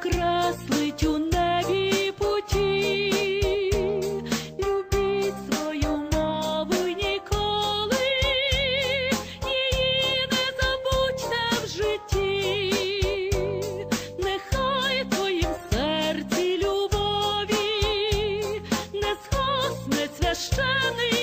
креслить у небі путі, любіть свою мову ніколи, її не забудьте в житті, нехай твоїм серці любові, не згасне священий.